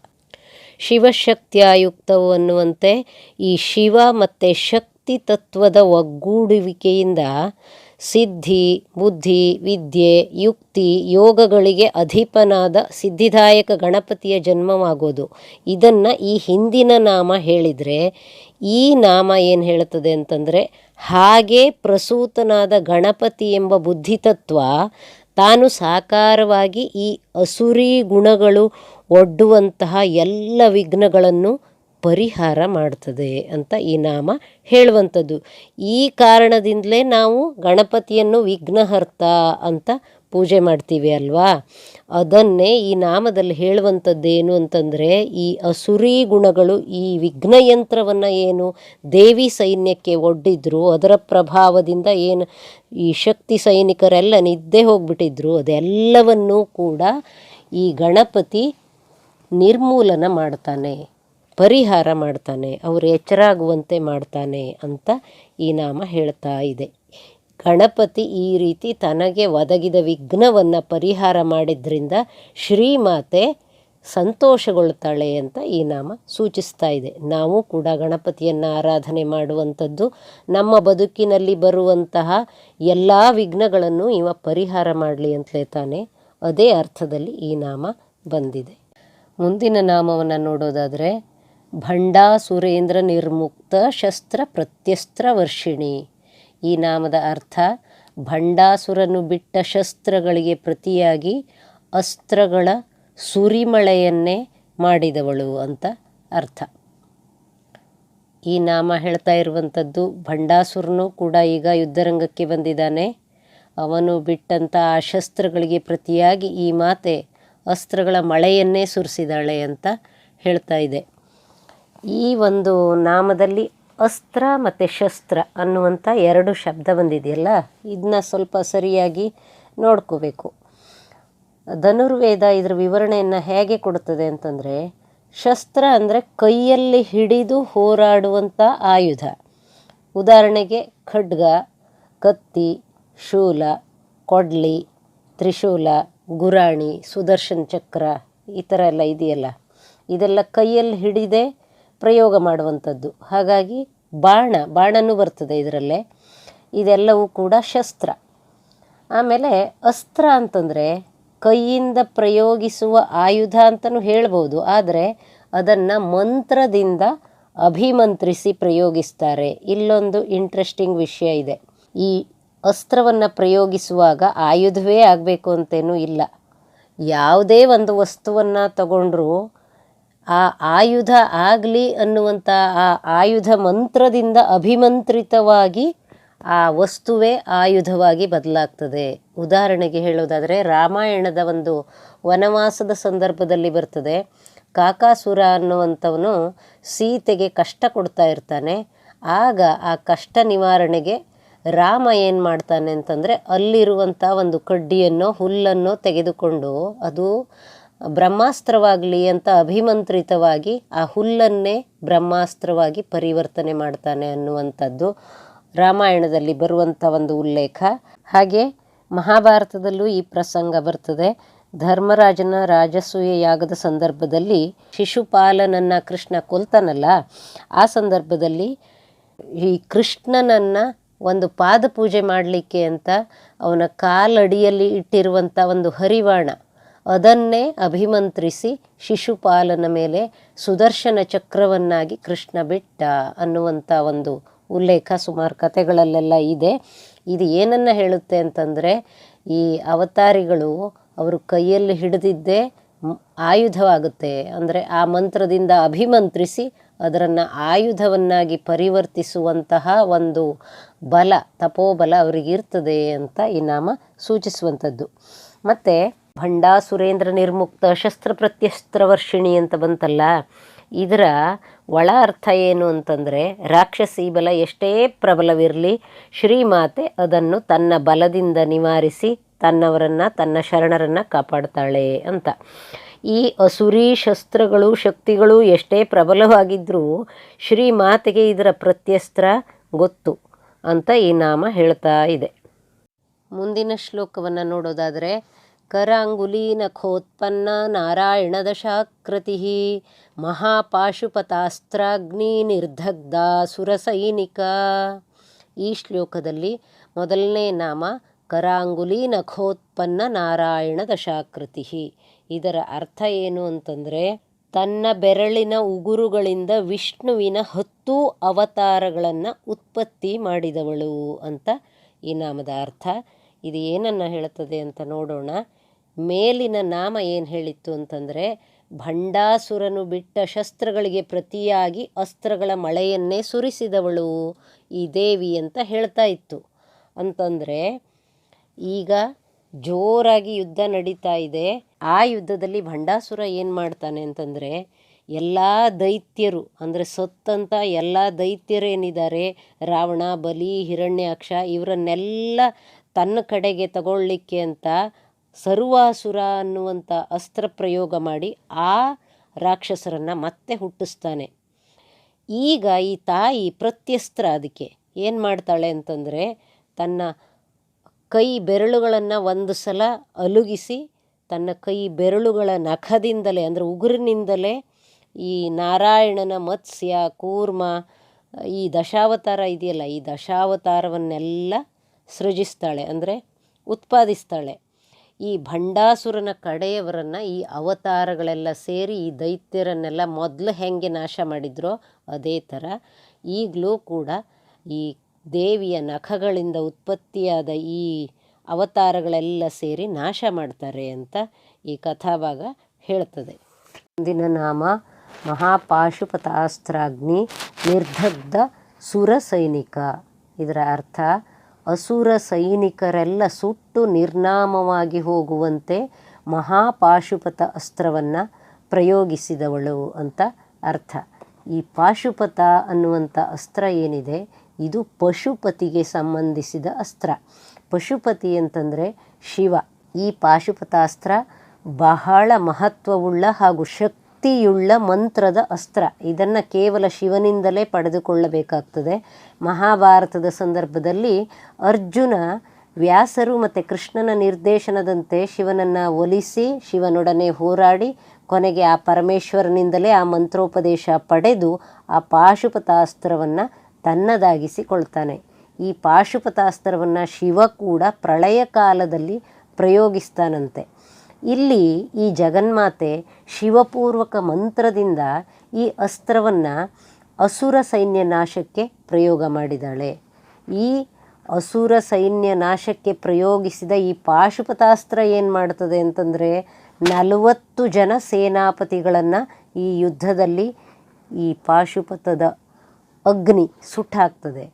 ಶಿವಶಕ್ತಿಯಾಯುಕ್ತವು ಅನ್ನುವಂತೆ ಈ ಶಿವ ಮತ್ತು ಶಕ್ತಿ ತತ್ವದ ಒಗ್ಗೂಡುವಿಕೆಯಿಂದ ಸಿದ್ಧಿ, ಬುದ್ಧಿ, ವಿದ್ಯೆ, ಯುಕ್ತಿ, ಯೋಗಗಳಿಗೆ ಅಧಿಪನಾದ ಸಿದ್ಧಿದಾಯಕ ಗಣಪತಿಯ ಜನ್ಮವಾಗೋದು. ಇದನ್ನು ಈ ಹಿಂದಿನ ನಾಮ ಹೇಳಿದರೆ, ಈ ನಾಮ ಏನು ಹೇಳುತ್ತದೆ ಅಂತಂದರೆ, ಹಾಗೆ ಪ್ರಸೂತನಾದ ಗಣಪತಿ ಎಂಬ ಬುದ್ಧಿತತ್ವ ತಾನು ಸಾಕಾರವಾಗಿ ಈ ಅಸುರಿ ಗುಣಗಳು ಒಡ್ಡುವಂತಹ ಎಲ್ಲ ವಿಘ್ನಗಳನ್ನು ಪರಿಹಾರ ಮಾಡ್ತದೆ ಅಂತ ಈ ನಾಮ ಹೇಳುವಂಥದ್ದು. ಈ ಕಾರಣದಿಂದಲೇ ನಾವು ಗಣಪತಿಯನ್ನು ವಿಘ್ನಹರ್ತ ಅಂತ ಪೂಜೆ ಮಾಡ್ತೀವಿ ಅಲ್ವಾ? ಅದನ್ನೇ ಈ ನಾಮದಲ್ಲಿ ಹೇಳುವಂಥದ್ದೇನು ಅಂತಂದರೆ, ಈ ಅಸುರಿ ಗುಣಗಳು ಈ ವಿಘ್ನಯಂತ್ರವನ್ನು ಏನು ದೇವಿ ಸೈನ್ಯಕ್ಕೆ ಒಡ್ಡಿದ್ರು, ಅದರ ಪ್ರಭಾವದಿಂದ ಏನು ಈ ಶಕ್ತಿ ಸೈನಿಕರೆಲ್ಲ ನಿದ್ದೆ ಹೋಗ್ಬಿಟ್ಟಿದ್ರು, ಅದೆಲ್ಲವನ್ನೂ ಕೂಡ ಈ ಗಣಪತಿ ನಿರ್ಮೂಲನ ಮಾಡ್ತಾನೆ. ಪರಿಹಾರ ಮಾಡ್ತಾನೆ, ಅವರು ಎಚ್ಚರಾಗುವಂತೆ ಮಾಡ್ತಾನೆ ಅಂತ ಈ ನಾಮ ಹೇಳ್ತಾ ಇದೆ. ಗಣಪತಿ ಈ ರೀತಿ ತನಗೆ ಒದಗಿದ ವಿಘ್ನವನ್ನು ಪರಿಹಾರ ಮಾಡಿದ್ರಿಂದ ಶ್ರೀಮಾತೆ ಸಂತೋಷಗೊಳ್ತಾಳೆ ಅಂತ ಈ ನಾಮ ಸೂಚಿಸ್ತಾ ಇದೆ. ನಾವು ಕೂಡ ಗಣಪತಿಯನ್ನು ಆರಾಧನೆ ಮಾಡುವಂಥದ್ದು, ನಮ್ಮ ಬದುಕಿನಲ್ಲಿ ಬರುವಂತಹ ಎಲ್ಲ ವಿಘ್ನಗಳನ್ನು ಇವ ಪರಿಹಾರ ಮಾಡಲಿ ಅಂತಲೇ ತಾನೆ ಅದೇ ಅರ್ಥದಲ್ಲಿ ಈ ನಾಮ ಬಂದಿದೆ. ಮುಂದಿನ ನಾಮವನ್ನು ನೋಡೋದಾದರೆ ಭಂಡಾಸುರೇಂದ್ರ ನಿರ್ಮುಕ್ತ ಶಸ್ತ್ರ ಪ್ರತ್ಯಸ್ತ್ರ ವರ್ಷಿಣಿ. ಈ ನಾಮದ ಅರ್ಥ, ಭಂಡಾಸುರನು ಬಿಟ್ಟ ಶಸ್ತ್ರಗಳಿಗೆ ಪ್ರತಿಯಾಗಿ ಅಸ್ತ್ರಗಳ ಸುರಿಮಳೆಯನ್ನೇ ಮಾಡಿದವಳು ಅಂತ ಅರ್ಥ. ಈ ನಾಮ ಹೇಳ್ತಾ ಇರುವಂಥದ್ದು, ಭಂಡಾಸುರನು ಕೂಡ ಈಗ ಯುದ್ಧರಂಗಕ್ಕೆ ಬಂದಿದ್ದಾನೆ. ಅವನು ಬಿಟ್ಟಂಥ ಆ ಶಸ್ತ್ರಗಳಿಗೆ ಪ್ರತಿಯಾಗಿ ಈ ಮಾತೆ ಅಸ್ತ್ರಗಳ ಮಳೆಯನ್ನೇ ಸುರಿಸಿದಾಳೆ ಅಂತ ಹೇಳ್ತಾ ಇದೆ. ಈ ಒಂದು ನಾಮದಲ್ಲಿ ಅಸ್ತ್ರ ಮತ್ತು ಶಸ್ತ್ರ ಅನ್ನುವಂಥ ಎರಡು ಶಬ್ದ ಬಂದಿದೆಯಲ್ಲ? ಇದನ್ನ ಸ್ವಲ್ಪ ಸರಿಯಾಗಿ ನೋಡ್ಕೋಬೇಕು. ಧನುರ್ವೇದ ಇದರ ವಿವರಣೆಯನ್ನು ಹೇಗೆ ಕೊಡುತ್ತದೆ ಅಂತಂದರೆ, ಶಸ್ತ್ರ ಅಂದರೆ ಕೈಯಲ್ಲಿ ಹಿಡಿದು ಹೋರಾಡುವಂಥ ಆಯುಧ. ಉದಾಹರಣೆಗೆ ಖಡ್ಗ, ಕತ್ತಿ, ಶೂಲ, ಕೊಡ್ಲಿ, ತ್ರಿಶೂಲ, ಗುರಾಣಿ, ಸುದರ್ಶನ್ ಚಕ್ರ ಈ ಥರ ಎಲ್ಲ ಇದೆಯಲ್ಲ? ಇದೆಲ್ಲ ಕೈಯಲ್ಲಿ ಹಿಡಿದೇ ಪ್ರಯೋಗ ಮಾಡುವಂಥದ್ದು. ಹಾಗಾಗಿ ಬಾಣ, ಬಾಣನೂ ಬರ್ತದೆ ಇದರಲ್ಲೇ. ಇದೆಲ್ಲವೂ ಕೂಡ ಶಸ್ತ್ರ. ಆಮೇಲೆ ಅಸ್ತ್ರ ಅಂತಂದರೆ ಕೈಯಿಂದ ಪ್ರಯೋಗಿಸುವ ಆಯುಧ ಅಂತಲೂ ಹೇಳ್ಬೋದು. ಆದರೆ ಅದನ್ನು ಮಂತ್ರದಿಂದ ಅಭಿಮಂತ್ರಿಸಿ ಪ್ರಯೋಗಿಸ್ತಾರೆ. ಇಲ್ಲೊಂದು ಇಂಟ್ರೆಸ್ಟಿಂಗ್ ವಿಷಯ ಇದೆ. ಈ ಅಸ್ತ್ರವನ್ನು ಪ್ರಯೋಗಿಸುವಾಗ ಆಯುಧವೇ ಆಗಬೇಕು ಅಂತೇನೂ ಇಲ್ಲ. ಯಾವುದೇ ಒಂದು ವಸ್ತುವನ್ನು ತಗೊಂಡ್ರೂ ಆ ಆಯುಧ ಆಗಲಿ ಅನ್ನುವಂಥ ಆ ಆಯುಧ ಮಂತ್ರದಿಂದ ಅಭಿಮಂತ್ರಿತವಾಗಿ ಆ ವಸ್ತುವೇ ಆಯುಧವಾಗಿ ಬದಲಾಗ್ತದೆ. ಉದಾಹರಣೆಗೆ ಹೇಳೋದಾದರೆ ರಾಮಾಯಣದ ಒಂದು ವನವಾಸದ ಸಂದರ್ಭದಲ್ಲಿ ಬರ್ತದೆ. ಕಾಕಾಸುರ ಅನ್ನುವಂಥವನು ಸೀತೆಗೆ ಕಷ್ಟ ಕೊಡ್ತಾ ಇರ್ತಾನೆ. ಆಗ ಆ ಕಷ್ಟ ನಿವಾರಣೆಗೆ ರಾಮ ಏನು ಮಾಡ್ತಾನೆ ಅಂತಂದರೆ ಅಲ್ಲಿರುವಂಥ ಒಂದು ಕಡ್ಡಿಯನ್ನು ಹುಲ್ಲನ್ನು ತೆಗೆದುಕೊಂಡು ಅದು ಬ್ರಹ್ಮಾಸ್ತ್ರವಾಗಲಿ ಅಂತ ಅಭಿಮಂತ್ರಿತವಾಗಿ ಆ ಹುಲ್ಲನ್ನೇ ಬ್ರಹ್ಮಾಸ್ತ್ರವಾಗಿ ಪರಿವರ್ತನೆ ಮಾಡ್ತಾನೆ ಅನ್ನುವಂಥದ್ದು ರಾಮಾಯಣದಲ್ಲಿ ಬರುವಂಥ ಒಂದು ಉಲ್ಲೇಖ. ಹಾಗೆ ಮಹಾಭಾರತದಲ್ಲೂ ಈ ಪ್ರಸಂಗ ಬರ್ತದೆ. ಧರ್ಮರಾಜನ ರಾಜಸೂಯ ಯಾಗದ ಸಂದರ್ಭದಲ್ಲಿ ಶಿಶುಪಾಲನನ್ನು ಕೃಷ್ಣ ಕೊಲ್ತಾನಲ್ಲ, ಆ ಸಂದರ್ಭದಲ್ಲಿ ಈ ಕೃಷ್ಣನನ್ನು ಒಂದು ಪಾದ ಪೂಜೆ ಮಾಡಲಿಕ್ಕೆ ಅಂತ ಅವನ ಕಾಲಡಿಯಲ್ಲಿ ಇಟ್ಟಿರುವಂಥ ಒಂದು ಹರಿವಾಣ ಅದನ್ನೇ ಅಭಿಮಂತ್ರಿಸಿ ಶಿಶುಪಾಲನ ಮೇಲೆ ಸುದರ್ಶನ ಚಕ್ರವನ್ನಾಗಿ ಕೃಷ್ಣ ಬಿಟ್ಟ ಅನ್ನುವಂಥ ಒಂದು ಉಲ್ಲೇಖ ಸುಮಾರು ಕಥೆಗಳಲ್ಲೆಲ್ಲ ಇದೆ. ಇದು ಏನನ್ನು ಹೇಳುತ್ತೆ ಅಂತಂದರೆ, ಈ ಅವತಾರಿಗಳು ಅವರು ಕೈಯಲ್ಲಿ ಹಿಡಿದಿದ್ದೇ ಆಯುಧವಾಗುತ್ತೆ. ಅಂದರೆ ಆ ಮಂತ್ರದಿಂದ ಅಭಿಮಂತ್ರಿಸಿ ಅದರನ್ನು ಆಯುಧವನ್ನಾಗಿ ಪರಿವರ್ತಿಸುವಂತಹ ಒಂದು ಬಲ, ತಪೋಬಲ ಅವರಿಗಿರ್ತದೆ ಅಂತ ಈ ನಾಮ ಸೂಚಿಸುವಂಥದ್ದು. ಮತ್ತು ಭಂಡಾಸುರೇಂದ್ರ ನಿರ್ಮುಕ್ತ ಶಸ್ತ್ರ ಪ್ರತ್ಯಸ್ತ್ರ ವರ್ಷಿಣಿ ಅಂತ ಬಂತಲ್ಲ, ಇದರ ಒಳ ಅರ್ಥ ಏನು ಅಂತಂದರೆ, ರಾಕ್ಷಸಿ ಬಲ ಎಷ್ಟೇ ಪ್ರಬಲವಿರಲಿ, ಶ್ರೀಮಾತೆ ಅದನ್ನು ತನ್ನ ಬಲದಿಂದ ನಿವಾರಿಸಿ ತನ್ನವರನ್ನು, ತನ್ನ ಶರಣರನ್ನು ಕಾಪಾಡ್ತಾಳೆ ಅಂತ. ಈ ಅಸುರಿ ಶಸ್ತ್ರಗಳು, ಶಕ್ತಿಗಳು ಎಷ್ಟೇ ಪ್ರಬಲವಾಗಿದ್ದರೂ ಶ್ರೀಮಾತೆಗೆ ಇದರ ಪ್ರತ್ಯಸ್ತ್ರ ಗೊತ್ತು ಅಂತ ಈ ನಾಮ ಹೇಳ್ತಾ ಇದೆ. ಮುಂದಿನ ಶ್ಲೋಕವನ್ನು ನೋಡೋದಾದರೆ ಕರಾಂಗುಲೀನಖೋತ್ಪನ್ನ ನಾರಾಯಣದಶಾಕೃತಿ ಮಹಾಪಾಶುಪತಾಸ್ತ್ರಾಗ್ನಿ ನಿರ್ಧಗ್ಧ ಸುರಸೈನಿಕ ಈ ಶ್ಲೋಕದಲ್ಲಿ ಮೊದಲನೇ ನಾಮ ಕರಾಂಗುಲಿ ನಖೋತ್ಪನ್ನ ನಾರಾಯಣ ದಶಾಕೃತಿ ಇದರ ಅರ್ಥ ಏನು ಅಂತಂದರೆ, ತನ್ನ ಬೆರಳಿನ ಉಗುರುಗಳಿಂದ ವಿಷ್ಣುವಿನ ಹತ್ತು ಅವತಾರಗಳನ್ನು ಉತ್ಪತ್ತಿ ಮಾಡಿದವಳು ಅಂತ ಈ ನಾಮದ ಅರ್ಥ. ಇದು ಏನನ್ನು ಹೇಳುತ್ತದೆ ಅಂತ ನೋಡೋಣ. ಮೇಲಿನ ನಾಮ ಏನು ಹೇಳಿತ್ತು ಅಂತಂದರೆ, ಭಂಡಾಸುರನು ಬಿಟ್ಟ ಶಸ್ತ್ರಗಳಿಗೆ ಪ್ರತಿಯಾಗಿ ಅಸ್ತ್ರಗಳ ಮಳೆಯನ್ನೇ ಸುರಿಸಿದವಳು, ಈ ದೇವಿ ಅಂತ ಹೇಳ್ತಾ ಇತ್ತು. ಅಂತಂದರೆ, ಈಗ ಜೋರಾಗಿ ಯುದ್ಧ ನಡೀತಾ ಇದೆ. ಆ ಯುದ್ಧದಲ್ಲಿ ಭಂಡಾಸುರ ಏನು ಮಾಡ್ತಾನೆ ಅಂತಂದರೆ, ಎಲ್ಲ ದೈತ್ಯರು, ಅಂದರೆ ಸತ್ತಂತ ಎಲ್ಲ ದೈತ್ಯರೇನಿದ್ದಾರೆ, ರಾವಣ, ಬಲಿ, ಹಿರಣ್ಯಾಕ್ಷ, ಇವರನ್ನೆಲ್ಲ ತನ್ನ ಕಡೆಗೆ ತಗೊಳ್ಳಿಕ್ಕೆ ಅಂತ ಸರ್ವಾಸುರ ಅನ್ನುವಂಥ ಅಸ್ತ್ರ ಪ್ರಯೋಗ ಮಾಡಿ ಆ ರಾಕ್ಷಸರನ್ನು ಮತ್ತೆ ಹುಟ್ಟಿಸ್ತಾನೆ. ಈಗ ಈ ತಾಯಿ ಪ್ರತ್ಯಸ್ತ್ರ ಅದಕ್ಕೆ. ಏನು ಮಾಡ್ತಾಳೆ ಅಂತಂದರೆ ತನ್ನ ಕೈ ಬೆರಳುಗಳನ್ನು ಒಂದು ಸಲ ಅಲುಗಿಸಿ ತನ್ನ ಕೈ ಬೆರಳುಗಳ ನಖದಿಂದಲೇ ಅಂದರೆ ಉಗುರಿನಿಂದಲೇ ಈ ನಾರಾಯಣನ ಮತ್ಸ್ಯ, ಕೂರ್ಮ, ಈ ದಶಾವತಾರ ಇದೆಯಲ್ಲ, ಈ ದಶಾವತಾರವನ್ನೆಲ್ಲ ಸೃಜಿಸ್ತಾಳೆ ಅಂದರೆ ಉತ್ಪಾದಿಸ್ತಾಳೆ. ಈ ಭಂಡಾಸುರನ ಕಡೆಯವರನ್ನು, ಈ ಅವತಾರಗಳೆಲ್ಲ ಸೇರಿ ಈ ದೈತ್ಯರನ್ನೆಲ್ಲ ಮೊದಲು ಹೆಂಗೆ ನಾಶ ಮಾಡಿದ್ರೋ ಅದೇ ಥರ ಈಗಲೂ ಕೂಡ ಈ ದೇವಿಯ ನಖಗಳಿಂದ ಉತ್ಪತ್ತಿಯಾದ ಈ ಅವತಾರಗಳೆಲ್ಲ ಸೇರಿ ನಾಶ ಮಾಡ್ತಾರೆ ಅಂತ ಈ ಕಥಾಭಾಗ ಹೇಳ್ತದೆ. ಮುಂದಿನ ನಾಮ ಮಹಾಪಾಶುಪತಾಸ್ತ್ರಾಗ್ನಿ ನಿರ್ಧಗ್ಧ ಸುರ ಸೈನಿಕ. ಇದರ ಅರ್ಥ ಅಸುರ ಸೈನಿಕರೆಲ್ಲ ಸುಟ್ಟು ನಿರ್ನಾಮವಾಗಿ ಹೋಗುವಂತೆ ಮಹಾಪಾಶುಪತ ಅಸ್ತ್ರವನ್ನು ಪ್ರಯೋಗಿಸಿದವಳು ಅಂತ ಅರ್ಥ. ಈ ಪಾಶುಪತ ಅನ್ನುವಂಥ ಅಸ್ತ್ರ ಏನಿದೆ? ಇದು ಪಶುಪತಿಗೆ ಸಂಬಂಧಿಸಿದ ಅಸ್ತ್ರ. ಪಶುಪತಿ ಅಂತಂದರೆ ಶಿವ. ಈ ಪಾಶುಪತಾಸ್ತ್ರ ಬಹಳ ಮಹತ್ವವುಳ್ಳ ಹಾಗೂ ಶಕ್ತಿಯುಳ್ಳ ಮಂತ್ರದ ಅಸ್ತ್ರ. ಇದನ್ನು ಕೇವಲ ಶಿವನಿಂದಲೇ ಪಡೆದುಕೊಳ್ಳಬೇಕಾಗ್ತದೆ. ಮಹಾಭಾರತದ ಸಂದರ್ಭದಲ್ಲಿ ಅರ್ಜುನ ವ್ಯಾಸರು ಮತ್ತು ಕೃಷ್ಣನ ನಿರ್ದೇಶನದಂತೆ ಶಿವನನ್ನು ಒಲಿಸಿ ಶಿವನೊಡನೆ ಹೋರಾಡಿ ಕೊನೆಗೆ ಆ ಪರಮೇಶ್ವರನಿಂದಲೇ ಆ ಮಂತ್ರೋಪದೇಶ ಪಡೆದು ಆ ಪಾಶುಪತಾಸ್ತ್ರವನ್ನು ತನ್ನದಾಗಿಸಿಕೊಳ್ತಾನೆ. ಈ ಪಾಶುಪತಾಸ್ತ್ರವನ್ನು ಶಿವ ಕೂಡ ಪ್ರಳಯ ಕಾಲದಲ್ಲಿ ಪ್ರಯೋಗಿಸ್ತಾನಂತೆ. ಇಲ್ಲಿ ಈ ಜಗನ್ಮಾತೆ ಶಿವಪೂರ್ವಕ ಮಂತ್ರದಿಂದ ಈ ಅಸ್ತ್ರವನ್ನು ಅಸುರ ಸೈನ್ಯ ನಾಶಕ್ಕೆ ಪ್ರಯೋಗ ಮಾಡಿದಾಳೆ. ಈ ಅಸುರ ಸೈನ್ಯ ನಾಶಕ್ಕೆ ಪ್ರಯೋಗಿಸಿದ ಈ ಪಾಶುಪತಾಸ್ತ್ರ ಏನು ಮಾಡ್ತದೆ ಅಂತಂದರೆ ನಲವತ್ತು ಜನ ಸೇನಾಪತಿಗಳನ್ನು ಈ ಯುದ್ಧದಲ್ಲಿ ಈ ಪಾಶುಪತದ ಅಗ್ನಿ ಸುಟ್ಟಾಕ್ತದೆ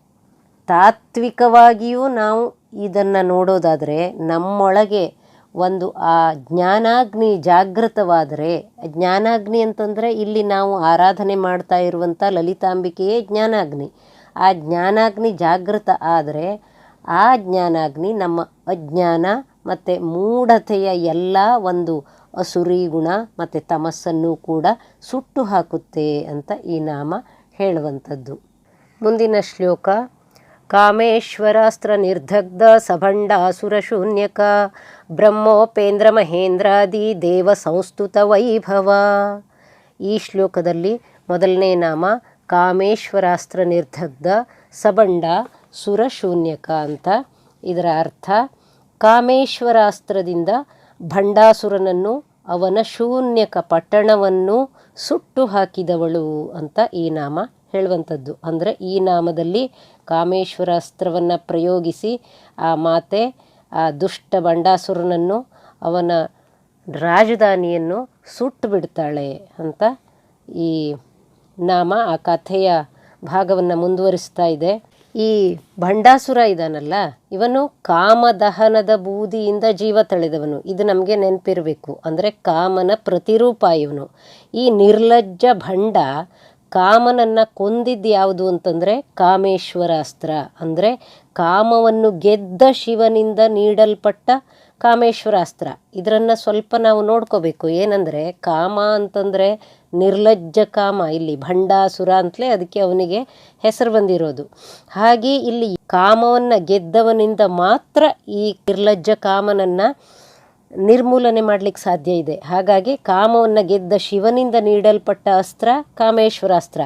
ತಾತ್ವಿಕವಾಗಿಯೂ ನಾವು ಇದನ್ನು ನೋಡೋದಾದರೆ ನಮ್ಮೊಳಗೆ ಒಂದು, ಆ ಜ್ಞಾನಾಗ್ನಿ ಜಾಗೃತವಾದರೆ, ಜ್ಞಾನಾಗ್ನಿ ಅಂತಂದರೆ ಇಲ್ಲಿ ನಾವು ಆರಾಧನೆ ಮಾಡ್ತಾ ಇರುವಂಥ ಲಲಿತಾಂಬಿಕೆಯೇ ಜ್ಞಾನಾಗ್ನಿ. ಆ ಜ್ಞಾನಾಗ್ನಿ ಜಾಗೃತ ಆದರೆ, ಆ ಜ್ಞಾನಾಗ್ನಿ ನಮ್ಮ ಅಜ್ಞಾನ ಮತ್ತು ಮೂಢತೆಯ ಎಲ್ಲ ಒಂದು ಅಸುರಿ ಗುಣ ಮತ್ತು ತಮಸ್ಸನ್ನು ಕೂಡ ಸುಟ್ಟು ಹಾಕುತ್ತೆ ಅಂತ ಈ ನಾಮ ಹೇಳುವಂಥದ್ದು. ಮುಂದಿನ ಶ್ಲೋಕ ಕಾಮೇಶ್ವರಾಸ್ತ್ರ ನಿರ್ಧಗ್ಧ ಸಭಂಡಾಸುರ ಶೂನ್ಯಕ ಬ್ರಹ್ಮೋಪೇಂದ್ರ ಮಹೇಂದ್ರಾದಿ ದೇವ ಸಂಸ್ತುತ ವೈಭವ ಈ ಶ್ಲೋಕದಲ್ಲಿ ಮೊದಲನೇ ನಾಮ ಕಾಮೇಶ್ವರಾಸ್ತ್ರ ನಿರ್ಧಗ್ಧ ಸಬಂಡ ಸುರಶೂನ್ಯಕ ಅಂತ. ಇದರ ಅರ್ಥ, ಕಾಮೇಶ್ವರಾಸ್ತ್ರದಿಂದ ಭಂಡಾಸುರನನ್ನು ಅವನ ಶೂನ್ಯಕ ಪಟ್ಟಣವನ್ನು ಸುಟ್ಟು ಹಾಕಿದವಳು ಅಂತ ಈ ನಾಮ ಹೇಳುವಂಥದ್ದು. ಅಂದರೆ ಈ ನಾಮದಲ್ಲಿ ಕಾಮೇಶ್ವರ ಅಸ್ತ್ರವನ್ನು ಪ್ರಯೋಗಿಸಿ ಆ ಮಾತೆ, ಆ ದುಷ್ಟ ಬಂಡಾಸುರನನ್ನು ಅವನ ರಾಜಧಾನಿಯನ್ನು ಸುಟ್ಟು ಬಿಡ್ತಾಳೆ ಅಂತ ಈ ನಾಮ, ಆ ಕಥೆಯ ಭಾಗವನ್ನು ಮುಂದುವರಿಸ್ತಾ ಇದೆ. ಈ ಭಂಡಾಸುರ ಇದಾನಲ್ಲ, ಇವನು ಕಾಮದಹನದ ಬೂದಿಯಿಂದ ಜೀವ ತಳೆದವನು. ಇದು ನಮಗೆ ನೆನಪಿರಬೇಕು. ಅಂದರೆ ಕಾಮನ ಪ್ರತಿರೂಪ ಇವನು. ಈ ನಿರ್ಲಜ್ಜ ಭಂಡ ಕಾಮನನ್ನು ಕೊಂದಿದ್ದು ಯಾವುದು ಅಂತಂದರೆ ಕಾಮೇಶ್ವರ ಅಸ್ತ್ರ. ಅಂದರೆ ಕಾಮವನ್ನು ಗೆದ್ದ ಶಿವನಿಂದ ನೀಡಲ್ಪಟ್ಟ ಕಾಮೇಶ್ವರ ಅಸ್ತ್ರ. ಇದರನ್ನು ಸ್ವಲ್ಪ ನಾವು ನೋಡ್ಕೋಬೇಕು. ಏನಂದರೆ ಕಾಮ ಅಂತಂದರೆ ನಿರ್ಲಜ್ಜ ಕಾಮ. ಇಲ್ಲಿ ಭಂಡಾಸುರ ಅಂತಲೇ ಅದಕ್ಕೆ ಅವನಿಗೆ ಹೆಸರು ಬಂದಿರೋದು. ಹಾಗೆ ಇಲ್ಲಿ ಕಾಮವನ್ನು ಗೆದ್ದವನಿಂದ ಮಾತ್ರ ಈ ನಿರ್ಲಜ್ಜ ಕಾಮನನ್ನು ನಿರ್ಮೂಲನೆ ಮಾಡಲಿಕ್ಕೆ ಸಾಧ್ಯ ಇದೆ. ಹಾಗಾಗಿ ಕಾಮವನ್ನು ಗೆದ್ದ ಶಿವನಿಂದ ನೀಡಲ್ಪಟ್ಟ ಅಸ್ತ್ರ ಕಾಮೇಶ್ವರ ಅಸ್ತ್ರ.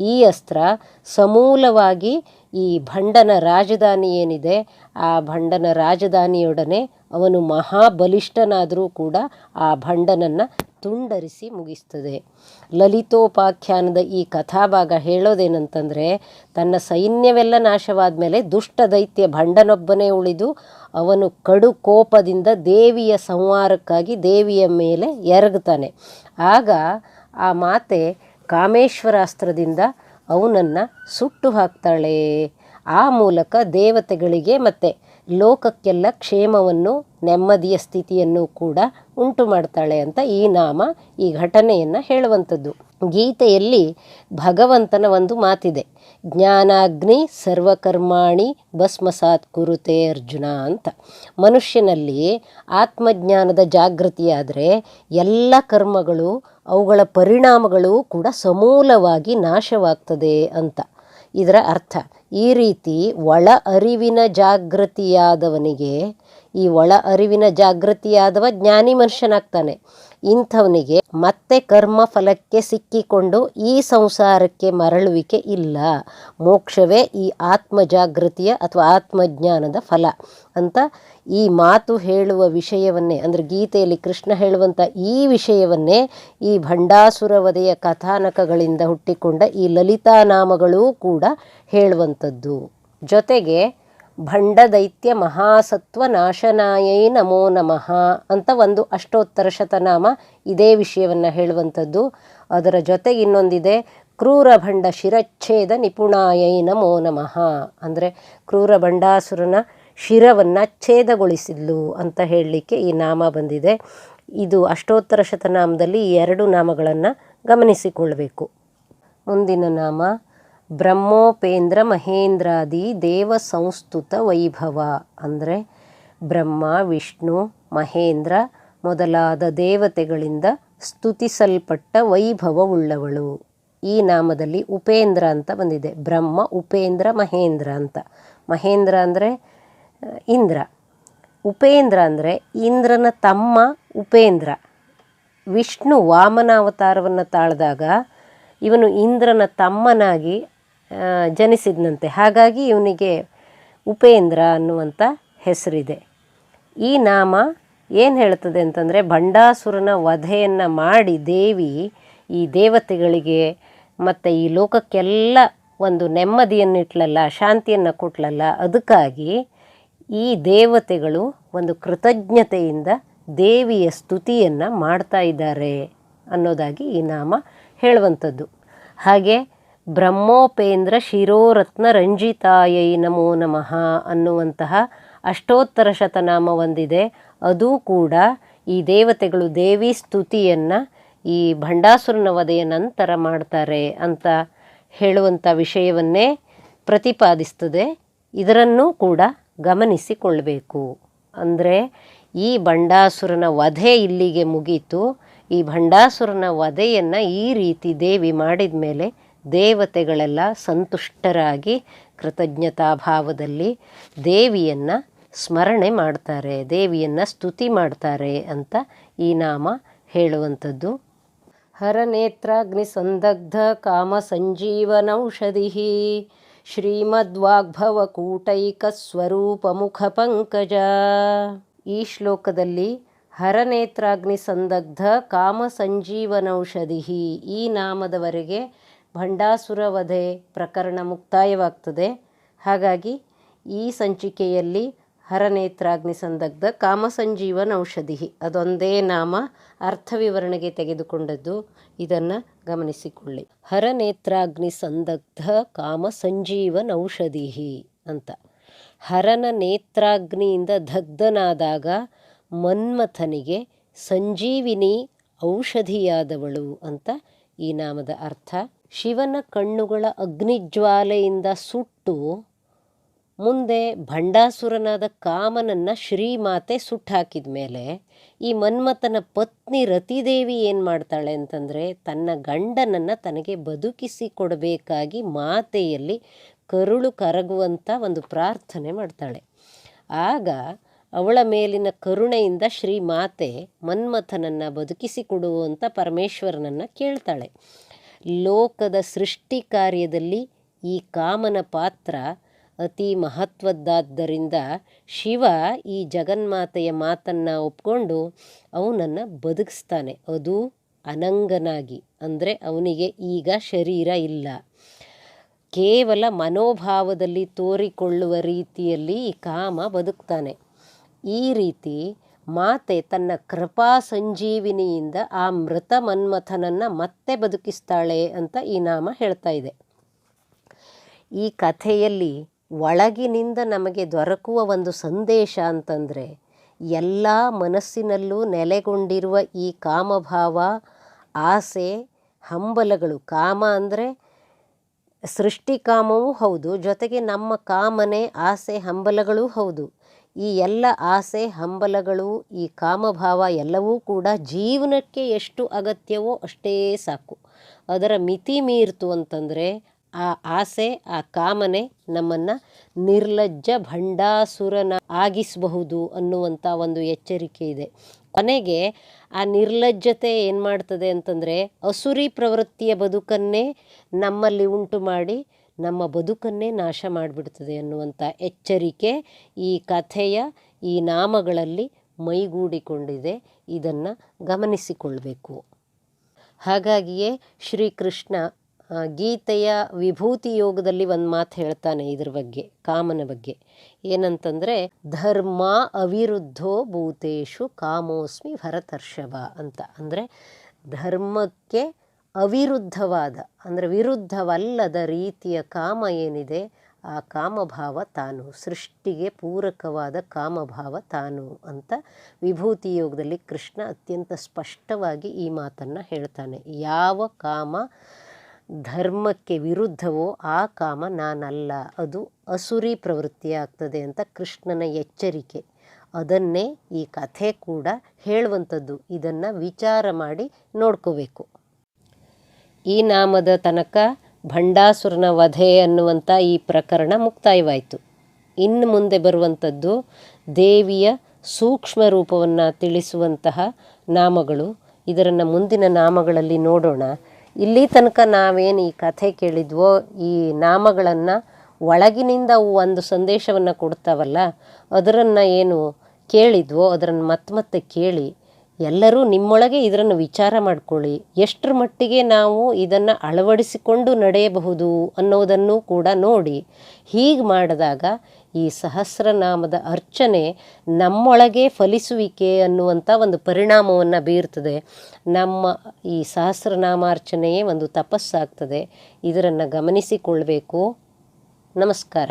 ಈ ಅಸ್ತ್ರ ಸಮೂಲವಾಗಿ ಈ ಭಂಡನ ರಾಜಧಾನಿ ಏನಿದೆ, ಆ ಭಂಡನ ರಾಜಧಾನಿಯೊಡನೆ ಅವನು ಮಹಾಬಲಿಷ್ಠನಾದರೂ ಕೂಡ ಆ ಭಂಡನನ್ನು ತುಂಡರಿಸಿ ಮುಗಿಸ್ತದೆ. ಲಲಿತೋಪಾಖ್ಯಾನದ ಈ ಕಥಾಭಾಗ ಹೇಳೋದೇನಂತಂದರೆ, ತನ್ನ ಸೈನ್ಯವೆಲ್ಲ ನಾಶವಾದ ಮೇಲೆ ದುಷ್ಟ ದೈತ್ಯ ಭಂಡನೊಬ್ಬನೇ ಉಳಿದು, ಅವನು ಕಡು ಕೋಪದಿಂದ ದೇವಿಯ ಸಂಹಾರಕ್ಕಾಗಿ ದೇವಿಯ ಮೇಲೆ ಎರಗ್ತಾನೆ ಆಗ ಆ ಮಾತೆ ಕಾಮೇಶ್ವರಾಸ್ತ್ರದಿಂದ ಅವನನ್ನು ಸುಟ್ಟು ಹಾಕ್ತಾಳೆ. ಆ ಮೂಲಕ ದೇವತೆಗಳಿಗೆ ಮತ್ತು ಲೋಕಕ್ಕೆಲ್ಲ ಕ್ಷೇಮವನ್ನು, ನೆಮ್ಮದಿಯ ಸ್ಥಿತಿಯನ್ನು ಕೂಡ ಉಂಟು ಮಾಡ್ತಾಳೆ ಅಂತ ಈ ನಾಮ, ಈ ಘಟನೆಯನ್ನು ಹೇಳುವಂಥದ್ದು. ಗೀತೆಯಲ್ಲಿ ಭಗವಂತನ ಒಂದು ಮಾತಿದೆ. ಜ್ಞಾನಾಗ್ನಿ ಸರ್ವಕರ್ಮಾಣಿ ಭಸ್ಮಸಾತ್ ಕುರುತೆ ಅರ್ಜುನ ಅಂತ. ಮನುಷ್ಯನಲ್ಲಿ ಆತ್ಮಜ್ಞಾನದ ಜಾಗೃತಿಯಾದರೆ ಎಲ್ಲ ಕರ್ಮಗಳು, ಅವುಗಳ ಪರಿಣಾಮಗಳು ಕೂಡ ಸಮೂಲವಾಗಿ ನಾಶವಾಗ್ತದೆ ಅಂತ. ಇದರ ಅರ್ಥ ಈ ರೀತಿ ಒಳ ಅರಿವಿನ ಜಾಗೃತಿಯಾದವನಿಗೆ, ಈ ಒಳ ಅರಿವಿನ ಜಾಗೃತಿಯಾದವ ಜ್ಞಾನಿ ಮನುಷ್ಯನಾಗ್ತಾನೆ. ಇಂಥವನಿಗೆ ಮತ್ತೆ ಕರ್ಮ ಫಲಕ್ಕೆ ಸಿಕ್ಕಿಕೊಂಡು ಈ ಸಂಸಾರಕ್ಕೆ ಮರಳುವಿಕೆ ಇಲ್ಲ. ಮೋಕ್ಷವೇ ಈ ಆತ್ಮ ಜಾಗೃತಿಯ ಅಥವಾ ಆತ್ಮಜ್ಞಾನದ ಫಲ ಅಂತ ಈ ಮಾತು ಹೇಳುವ ವಿಷಯವನ್ನೇ, ಅಂದರೆ ಗೀತೆಯಲ್ಲಿ ಕೃಷ್ಣ ಹೇಳುವಂಥ ಈ ವಿಷಯವನ್ನೇ ಈ ಭಂಡಾಸುರವದೆಯ ಕಥಾನಕಗಳಿಂದ ಹುಟ್ಟಿಕೊಂಡ ಈ ಲಲಿತಾ ನಾಮಗಳೂ ಕೂಡ ಹೇಳುವಂಥದ್ದು. ಜೊತೆಗೆ ಭಂಡ ದೈತ್ಯ ಮಹಾಸತ್ವ ನಾಶನಾಯೈ ನಮೋ ನಮಃ ಅಂತ ಒಂದು ಅಷ್ಟೋತ್ತರ ಶತನಾಮ ಇದೇ ವಿಷಯವನ್ನು ಹೇಳುವಂಥದ್ದು. ಅದರ ಜೊತೆಗೆ ಇನ್ನೊಂದಿದೆ, ಕ್ರೂರ ಭಂಡ ಶಿರಚ್ಛೇದ ನಿಪುಣಾಯೈ ನಮೋ ನಮಃ. ಅಂದರೆ ಕ್ರೂರ ಭಂಡಾಸುರನ ಶಿರವನ್ನು ಛೇದಗೊಳಿಸಿದ್ಲು ಅಂತ ಹೇಳಲಿಕ್ಕೆ ಈ ನಾಮ ಬಂದಿದೆ. ಇದು ಅಷ್ಟೋತ್ತರ ಶತನಾಮದಲ್ಲಿ ಈ ಎರಡು ನಾಮಗಳನ್ನು ಗಮನಿಸಿಕೊಳ್ಳಬೇಕು ಮುಂದಿನ ನಾಮ, ಬ್ರಹ್ಮೋಪೇಂದ್ರ ಮಹೇಂದ್ರಾದಿ ದೇವ ಸಂಸ್ತುತ ವೈಭವ. ಅಂದರೆ ಬ್ರಹ್ಮ, ವಿಷ್ಣು, ಮಹೇಂದ್ರ ಮೊದಲಾದ ದೇವತೆಗಳಿಂದ ಸ್ತುತಿಸಲ್ಪಟ್ಟ ವೈಭವವುಳ್ಳವಳು. ಈ ನಾಮದಲ್ಲಿ ಉಪೇಂದ್ರ ಅಂತ ಬಂದಿದೆ. ಬ್ರಹ್ಮ, ಉಪೇಂದ್ರ, ಮಹೇಂದ್ರ ಅಂತ. ಮಹೇಂದ್ರ ಅಂದರೆ ಇಂದ್ರ. ಉಪೇಂದ್ರ ಅಂದರೆ ಇಂದ್ರನ ತಮ್ಮ ಉಪೇಂದ್ರ. ವಿಷ್ಣು ವಾಮನಾವತಾರವನ್ನು ತಾಳಿದಾಗ ಇವನು ಇಂದ್ರನ ತಮ್ಮನಾಗಿ ಜನಿಸಿದನಂತೆ. ಹಾಗಾಗಿ ಇವನಿಗೆ ಉಪೇಂದ್ರ ಅನ್ನುವಂಥ ಹೆಸರಿದೆ. ಈ ನಾಮ ಏನು ಹೇಳ್ತದೆ ಅಂತಂದರೆ ಭಂಡಾಸುರನ ವಧೆಯನ್ನು ಮಾಡಿ ದೇವಿ ಈ ದೇವತೆಗಳಿಗೆ ಮತ್ತು ಈ ಲೋಕಕ್ಕೆಲ್ಲ ಒಂದು ನೆಮ್ಮದಿಯನ್ನು ಇಟ್ಲಲ್ಲ ಶಾಂತಿಯನ್ನು ಕೊಟ್ಲಲ್ಲ, ಅದಕ್ಕಾಗಿ ಈ ದೇವತೆಗಳು ಒಂದು ಕೃತಜ್ಞತೆಯಿಂದ ದೇವಿಯ ಸ್ತುತಿಯನ್ನು ಮಾಡ್ತಾ ಇದ್ದಾರೆ ಅನ್ನೋದಾಗಿ ಈ ನಾಮ ಹೇಳುವಂಥದ್ದು. ಹಾಗೆ ಬ್ರಹ್ಮೋಪೇಂದ್ರ ಶಿರೋರತ್ನ ರಂಜಿತಾಯೈ ನಮೋ ನಮಃ ಅನ್ನುವಂತಹ ಅಷ್ಟೋತ್ತರ ಶತನಾಮ ಒಂದಿದೆ ಅದು ಕೂಡ ಈ ದೇವತೆಗಳು ದೇವಿ ಸ್ತುತಿಯನ್ನು ಈ ಭಂಡಾಸುರನ ವಧೆಯ ನಂತರ ಮಾಡ್ತಾರೆ ಅಂತ ಹೇಳುವಂಥ ವಿಷಯವನ್ನೇ ಪ್ರತಿಪಾದಿಸ್ತದೆ. ಇದರನ್ನೂ ಕೂಡ ಗಮನಿಸಿಕೊಳ್ಬೇಕು. ಅಂದರೆ ಈ ಭಂಡಾಸುರನ ವಧೆ ಇಲ್ಲಿಗೆ ಮುಗೀತು. ಈ ಭಂಡಾಸುರನ ವಧೆಯನ್ನು ಈ ರೀತಿ ದೇವಿ ಮಾಡಿದ ಮೇಲೆ ದೇವತೆಗಳೆಲ್ಲ ಸಂತುಷ್ಟರಾಗಿ ಕೃತಜ್ಞತಾಭಾವದಲ್ಲಿ ದೇವಿಯನ್ನು ಸ್ಮರಣೆ ಮಾಡ್ತಾರೆ, ದೇವಿಯನ್ನು ಸ್ತುತಿ ಮಾಡ್ತಾರೆ ಅಂತ ಈ ನಾಮ ಹೇಳುವಂಥದ್ದು. ಹರನೇತ್ರಾಗ್ನಿ ಸಂದಗ್ಧ ಕಾಮ ಸಂಜೀವನೌಷಧಿ ಶ್ರೀಮದ್ವಾಗ್ಭವ ಕೂಟೈಕ ಸ್ವರೂಪ ಮುಖ ಪಂಕಜ ಈ ಶ್ಲೋಕದಲ್ಲಿ ಹರನೇತ್ರಾಗ್ನಿ ಸಂದಗ್ಧ ಕಾಮ ಸಂಜೀವನೌಷಧಿ ಈ ನಾಮದವರೆಗೆ ಭಂಡಾಸುರ ವಧೆ ಪ್ರಕರಣ ಮುಕ್ತಾಯವಾಗ್ತದೆ. ಹಾಗಾಗಿ ಈ ಸಂಚಿಕೆಯಲ್ಲಿ ಹರನೇತ್ರಾಗ್ನಿ ಸಂದಗ್ಧ ಕಾಮ ಔಷಧಿ ಅದೊಂದೇ ನಾಮ ಅರ್ಥವಿವರಣೆಗೆ ತೆಗೆದುಕೊಂಡದ್ದು. ಇದನ್ನು ಗಮನಿಸಿಕೊಳ್ಳಿ. ಹರನೇತ್ರಾಗ್ನಿ ಸಂದಗ್ಧ ಕಾಮ ಸಂಜೀವನ ಔಷಧಿ ಅಂತ. ಹರನ ನೇತ್ರಾಗ್ನಿಯಿಂದ ದಗ್ಧನಾದಾಗ ಮನ್ಮಥನಿಗೆ ಸಂಜೀವಿನಿ ಔಷಧಿಯಾದವಳು ಅಂತ ಈ ನಾಮದ ಅರ್ಥ. ಶಿವನ ಕಣ್ಣುಗಳ ಅಗ್ನಿಜ್ವಾಲೆಯಿಂದ ಸುಟ್ಟು ಮುಂದೆ ಭಂಡಾಸುರನಾದ ಕಾಮನನ್ನು ಶ್ರೀಮಾತೆ ಸುಟ್ಟಾಕಿದ ಮೇಲೆ ಈ ಮನ್ಮಥನ ಪತ್ನಿ ರತಿದೇವಿ ಏನು ಮಾಡ್ತಾಳೆ ಅಂತಂದರೆ ತನ್ನ ಗಂಡನನ್ನು ತನಗೆ ಬದುಕಿಸಿ ಕೊಡಬೇಕಾಗಿ ಮಾತೆಯಲ್ಲಿ ಕರುಳು ಕರಗುವಂಥ ಒಂದು ಪ್ರಾರ್ಥನೆ ಮಾಡ್ತಾಳೆ. ಆಗ ಅವಳ ಮೇಲಿನ ಕರುಣೆಯಿಂದ ಶ್ರೀಮಾತೆ ಮನ್ಮಥನನ್ನು ಬದುಕಿಸಿ ಕೊಡುವಂಥ ಪರಮೇಶ್ವರನನ್ನು ಕೇಳ್ತಾಳೆ. ಲೋಕದ ಸೃಷ್ಟಿ ಕಾರ್ಯದಲ್ಲಿ ಈ ಕಾಮನ ಪಾತ್ರ ಅತಿ ಮಹತ್ವದ್ದಾದ್ದರಿಂದ ಶಿವ ಈ ಜಗನ್ಮಾತೆಯ ಮಾತನ್ನು ಒಪ್ಕೊಂಡು ಅವನನ್ನು ಬದುಕಿಸ್ತಾನೆ. ಅದು ಅನಂಗನಾಗಿ, ಅಂದರೆ ಅವನಿಗೆ ಈಗ ಶರೀರ ಇಲ್ಲ. ಕೇವಲ ಮನೋಭಾವದಲ್ಲಿ ತೋರಿಕೊಳ್ಳುವ ರೀತಿಯಲ್ಲಿ ಈ ಕಾಮ ಬದುಕ್ತಾನೆ. ಈ ರೀತಿ ಮಾತೆ ತನ್ನ ಕೃಪಾ ಸಂಜೀವಿನಿಯಿಂದ ಆ ಮೃತ ಮನ್ಮಥನನ್ನು ಮತ್ತೆ ಬದುಕಿಸ್ತಾಳೆ ಅಂತ ಈ ನಾಮ ಹೇಳ್ತಾ ಇದೆ. ಈ ಕಥೆಯಲ್ಲಿ ಒಳಗಿನಿಂದ ನಮಗೆ ದೊರಕುವ ಒಂದು ಸಂದೇಶ ಅಂತಂದರೆ, ಎಲ್ಲ ಮನಸ್ಸಿನಲ್ಲೂ ನೆಲೆಗೊಂಡಿರುವ ಈ ಕಾಮಭಾವ, ಆಸೆ, ಹಂಬಲಗಳು. ಕಾಮ ಅಂದರೆ ಸೃಷ್ಟಿಕಾಮವೂ ಹೌದು, ಜೊತೆಗೆ ನಮ್ಮ ಕಾಮನೆ, ಆಸೆ, ಹಂಬಲಗಳೂ ಹೌದು. ಈ ಎಲ್ಲ ಆಸೆ, ಹಂಬಲಗಳು, ಈ ಕಾಮಭಾವ ಎಲ್ಲವೂ ಕೂಡ ಜೀವನಕ್ಕೆ ಎಷ್ಟು ಅಗತ್ಯವೋ ಅಷ್ಟೇ ಸಾಕು. ಅದರ ಮಿತಿ ಮೀರ್ತು ಅಂತಂದರೆ ಆ ಆಸೆ, ಆ ಕಾಮನೆ ನಮ್ಮನ್ನು ನಿರ್ಲಜ್ಜ ಭಂಡಾಸುರನ ಆಗಿಸಬಹುದು ಅನ್ನುವಂಥ ಒಂದು ಎಚ್ಚರಿಕೆ ಇದೆ. ಕೊನೆಗೆ ಆ ನಿರ್ಲಜ್ಜತೆ ಏನು ಮಾಡ್ತದೆ ಅಂತಂದರೆ ಅಸುರಿ ಪ್ರವೃತ್ತಿಯ ಬದುಕನ್ನೇ ನಮ್ಮಲ್ಲಿ ಉಂಟು ಮಾಡಿ ನಮ್ಮ ಬದುಕನ್ನೇ ನಾಶ ಮಾಡಿಬಿಡ್ತದೆ ಅನ್ನುವಂಥ ಎಚ್ಚರಿಕೆ ಈ ಕಥೆಯ, ಈ ನಾಮಗಳಲ್ಲಿ ಮೈಗೂಡಿಕೊಂಡಿದೆ. ಇದನ್ನು ಗಮನಿಸಿಕೊಳ್ಬೇಕು. ಹಾಗಾಗಿಯೇ ಶ್ರೀಕೃಷ್ಣ ಗೀತೆಯ ವಿಭೂತಿ ಯೋಗದಲ್ಲಿ ಒಂದು ಮಾತು ಹೇಳ್ತಾನೆ ಇದ್ರ ಬಗ್ಗೆ, ಕಾಮನ ಬಗ್ಗೆ. ಏನಂತಂದರೆ, ಧರ್ಮ ಅವಿರುದ್ಧೋ ಭೂತೇಶು ಕಾಮೋಸ್ಮಿ ಭರತರ್ಷಭ ಅಂತ. ಅಂದರೆ, ಧರ್ಮಕ್ಕೆ ಅವಿರುದ್ಧವಾದ, ಅಂದರೆ ವಿರುದ್ಧವಲ್ಲದ ರೀತಿಯ ಕಾಮ ಏನಿದೆ, ಆ ಕಾಮಭಾವ ತಾನು, ಸೃಷ್ಟಿಗೆ ಪೂರಕವಾದ ಕಾಮಭಾವ ತಾನು ಅಂತ ವಿಭೂತಿ ಯೋಗದಲ್ಲಿ ಕೃಷ್ಣ ಅತ್ಯಂತ ಸ್ಪಷ್ಟವಾಗಿ ಈ ಮಾತನ್ನು ಹೇಳ್ತಾನೆ. ಯಾವ ಕಾಮ ಧರ್ಮಕ್ಕೆ ವಿರುದ್ಧವೋ ಆ ಕಾಮ ನಾನಲ್ಲ. ಅದು ಅಸುರಿ ಪ್ರವೃತ್ತಿ ಆಗ್ತದೆ ಅಂತ ಕೃಷ್ಣನ ಎಚ್ಚರಿಕೆ. ಅದನ್ನೇ ಈ ಕಥೆ ಕೂಡ ಹೇಳುವಂಥದ್ದು. ಇದನ್ನು ವಿಚಾರ ಮಾಡಿ ನೋಡ್ಕೋಬೇಕು. ಈ ನಾಮದ ತನಕ ಭಂಡಾಸುರನ ವಧೆ ಅನ್ನುವಂಥ ಈ ಪ್ರಕರಣ ಮುಕ್ತಾಯವಾಯಿತು. ಇನ್ನು ಮುಂದೆ ಬರುವಂಥದ್ದು ದೇವಿಯ ಸೂಕ್ಷ್ಮ ರೂಪವನ್ನು ತಿಳಿಸುವಂತಹ ನಾಮಗಳು. ಇದರನ್ನು ಮುಂದಿನ ನಾಮಗಳಲ್ಲಿ ನೋಡೋಣ. ಇಲ್ಲಿ ತನಕ ನಾವೇನು ಈ ಕಥೆ ಕೇಳಿದ್ವೋ, ಈ ನಾಮಗಳನ್ನು ಒಳಗಿನಿಂದ ಒಂದು ಸಂದೇಶವನ್ನು ಕೊಡ್ತಾವಲ್ಲ, ಅದರನ್ನು ಏನು ಕೇಳಿದ್ವೋ, ಅದರನ್ನು ಮತ್ತೆ ಮತ್ತೆ ಕೇಳಿ, ಎಲ್ಲರೂ ನಿಮ್ಮೊಳಗೆ ಇದನ್ನು ವಿಚಾರ ಮಾಡ್ಕೊಳ್ಳಿ. ಎಷ್ಟರ ಮಟ್ಟಿಗೆ ನಾವು ಇದನ್ನು ಅಳವಡಿಸಿಕೊಂಡು ನಡೆಯಬಹುದು ಅನ್ನೋದನ್ನು ಕೂಡ ನೋಡಿ. ಹೀಗೆ ಮಾಡಿದಾಗ ಈ ಸಹಸ್ರನಾಮದ ಅರ್ಚನೆ ನಮ್ಮೊಳಗೆ ಫಲಿಸುವಿಕೆ ಅನ್ನುವಂಥ ಒಂದು ಪರಿಣಾಮವನ್ನು ಬೀರ್ತದೆ. ನಮ್ಮ ಈ ಸಹಸ್ರನಾಮಾರ್ಚನೆಯೇ ಒಂದು ತಪಸ್ಸಾಗ್ತದೆ. ಇದರನ್ನು ಗಮನಿಸಿಕೊಳ್ಬೇಕು. ನಮಸ್ಕಾರ.